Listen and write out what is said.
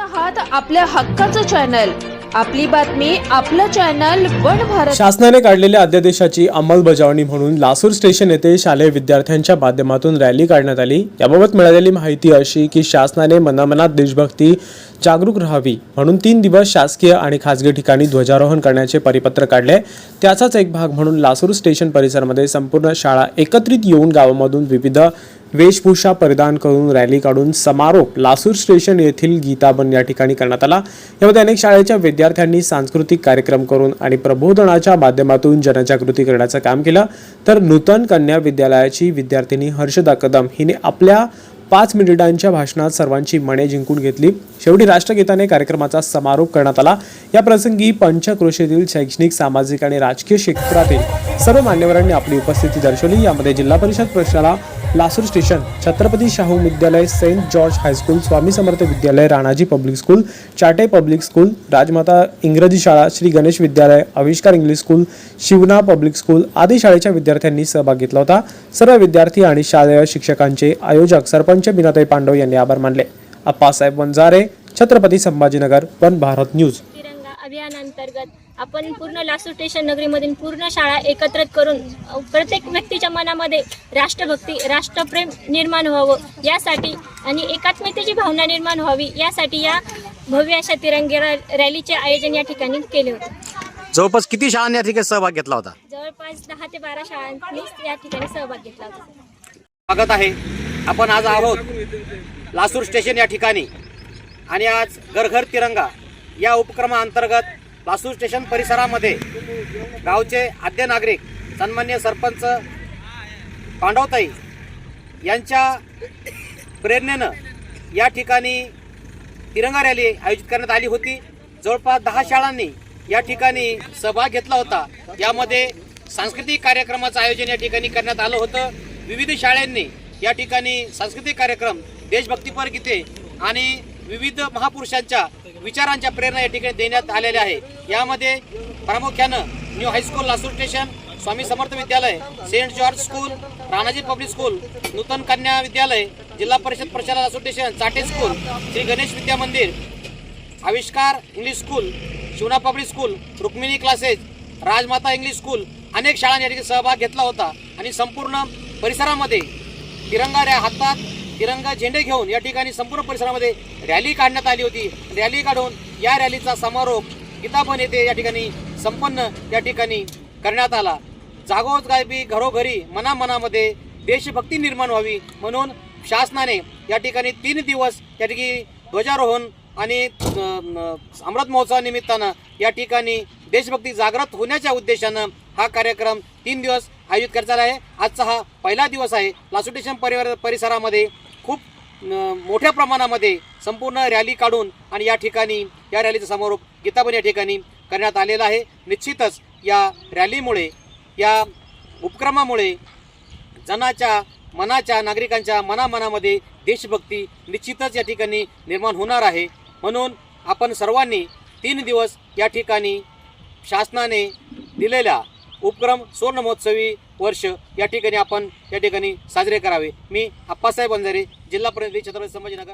आहात आपल्या हक्काचं चॅनल आपली बातमी आपलं चॅनल वन भारत. शासनाने काढलेल्या अध्यादेशाची अंमलबजावणी म्हणून लासूर स्टेशन येथे शालेय विद्यार्थ्यांच्या माध्यमातून रॅली काढण्यात आली. याबाबत मिळालेली माहिती अशी की शासनाने मनामनात देशभक्ती जागरूक राहावी म्हणून तीन दिवस शासकीय आणि खासगी ठिकाणी ध्वजारोहण करण्याचे परिपत्र काढले. त्याचाच एक भाग म्हणून लासूर स्टेशन परिसरामध्ये संपूर्ण शाळा एकत्रित येऊन गावामधून विविध वेशभूषा परिधान करून रॅली काढून समारोप लासूर स्टेशन येथील गीताबन या ठिकाणी करण्यात आला. यामध्ये अनेक शाळेच्या विद्यार्थ्यांनी सांस्कृतिक कार्यक्रम करून आणि प्रबोधनाच्या माध्यमातून जनजागृती करण्याचं काम केलं. तर नूतन कन्या विद्यालयाची विद्यार्थिनी हर्षदा कदम हिने आपल्या पाच मिनिटांच्या भाषणात सर्वांची मने जिंकून घेतली. शेवटी राष्ट्रगीताने कार्यक्रमाचा समारोप करण्यात आला. या प्रसंगी पंचक्रोशीतील शैक्षणिक सामाजिक आणि राजकीय क्षेत्रातील सर्व मान्यवरांनी आपली उपस्थिती दर्शवली. यामध्ये जिल्हा परिषद प्रश्नाला Lasur station Chhatrapati Shahu Vidyalaya saint George high school Swami Samarth Vidyalaya Ranaji public school Chate public school Rajmata इंग्रजी शाळा Shri Ganesh Vidyalaya Avishkar English school Shivna public school आदी शाळेच्या विद्यार्थ्यांनी सहभाग घेतला होता. सर्व विद्यार्थी आणि शालेय शिक्षकांचे आयोजक सरपंच बिनाताई पांडव यांनी आभार मानले. Appasaheb Vanjare Chhatrapati Sambhajinagar one Bharat news. अभियानांतर्गत आपण पूर्ण लासूर स्टेशन नगरीमधील पूर्ण शाळा एकत्रित करून प्रत्येक व्यक्तीच्या मनामध्ये राष्ट्रभक्ती राष्ट्रप्रेम निर्माण व्हावं यासाठी आणि एकात्मतेची भावना निर्माण व्हावी यासाठी या भव्य अशा तिरंगी रॅ- रॅलीचे आयोजन या ठिकाणी केले होते. जवळपास किती शाळांनी या ठिकाणी सहभाग घेतला होता? जवळपास दहा ते बारा शाळांनी या ठिकाणी सहभाग घेतला होता. स्वागत आहे. आपण आज आहोत लासूर स्टेशन या ठिकाणी. आणि आज घर घर तिरंगा या उपक्रमाअंतर्गत लासूर स्टेशन परिसरामध्ये गावचे आद्य नागरिक सन्मान्य सरपंच पांडवताई यांच्या प्रेरणेनं या ठिकाणी तिरंगा रॅली आयोजित करण्यात आली होती. जवळपास दहा शाळांनी या ठिकाणी सहभाग घेतला होता. यामध्ये सांस्कृतिक कार्यक्रमाचं आयोजन या ठिकाणी करण्यात आलं होतं. विविध शाळांनी या ठिकाणी सांस्कृतिक कार्यक्रम देशभक्तीपर गीते आणि विविध महापुरुषांच्या विचारांच्या प्रेरणा या ठिकाणी देण्यात आलेल्या आहे. यामध्ये प्रामुख्यानं new high school Lasur station Swami Samarth Vidyalaya saint George school Ranaji public school Nutan Kanya Vidyalaya Zilla Parishad प्रशाला Lasur station Chate school Shri Ganesh Vidya Mandir Avishkar English school Shivna public school Rukmini classes Rajmata English school अनेक शाळांनी या ठिकाणी सहभाग घेतला होता. आणि संपूर्ण परिसरामध्ये तिरंगाऱ्या हातात तिरंगा झेंडे घेऊन या ठिकाणी संपूर्ण परिसरामध्ये रॅली काढण्यात आली होती. रॅली काढून या रॅलीचा समारोप गीताबन येथे या ठिकाणी संपन्न या ठिकाणी करण्यात आला. जागोजागी घरोघरी मनामनामध्ये देशभक्ती निर्माण व्हावी म्हणून शासनाने या ठिकाणी तीन दिवस या ठिकाणी ध्वजारोहण आणि अमृत महोत्सवानिमित्तानं या ठिकाणी देशभक्ती जागृत होण्याच्या उद्देशानं हा कार्यक्रम तीन दिवस आयोजित करण्यात आला आहे. आजचा हा पहिला दिवस आहे. लासुटेशन परिवार परिसरामध्ये खूप मोठ्या प्रमाणामध्ये संपूर्ण रॅली काढून आणि या ठिकाणी या रॅलीचा समारोप गीताबन या ठिकाणी करण्यात आलेला आहे. निश्चितच या रॅलीमुळे या उपक्रमामुळे जनाच्या मनाच्या नागरिकांच्या मनामनामध्ये देशभक्ती निश्चितच या ठिकाणी निर्माण होणार आहे. म्हणून आपण सर्वांनी तीन दिवस या ठिकाणी शासनाने दिलेल्या उपक्रम सुवर्ण महोत्सवी वर्ष या ठिकाणी आपण या ठिकाणी साजरे करावे. मी अप्पासाहेब बंजारे जिल्हा प्रतिनिधी छत्रपती संभाजीनगर